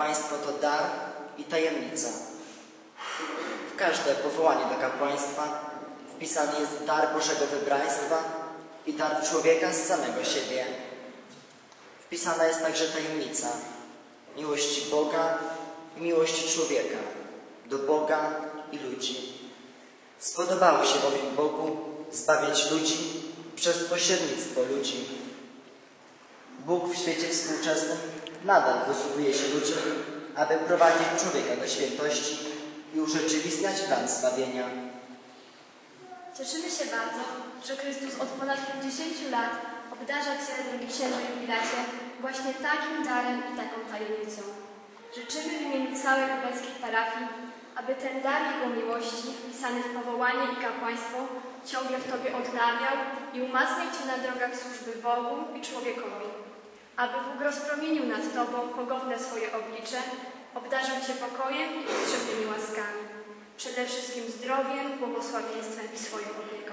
Kapłaństwo to dar i tajemnica. W każde powołanie do kapłaństwa wpisany jest dar Bożego wybraństwa i dar człowieka z samego siebie. Wpisana jest także tajemnica miłości Boga i miłości człowieka do Boga i ludzi. Spodobało się bowiem Bogu zbawiać ludzi przez pośrednictwo ludzi. Bóg w świecie współczesnym nadal posługuje się ludźmi, aby prowadzić człowieka do świętości i urzeczywistniać plan zbawienia. Cieszymy się bardzo, że Chrystus od ponad 50 lat obdarza Cię, drogi księże jubilacie, właśnie takim darem i taką tajemnicą. Życzymy w imieniu całych obecnych parafii, aby ten dar Jego miłości, wpisany w powołanie i kapłaństwo, ciągle w Tobie odnawiał i umacniał Cię na drogach służby Bogu i człowiekowi. Aby Bóg rozpromienił nad Tobą pogodne swoje oblicze, obdarzył Cię pokojem i potrzebnymi łaskami. Przede wszystkim zdrowiem, błogosławieństwem i swoją opieką.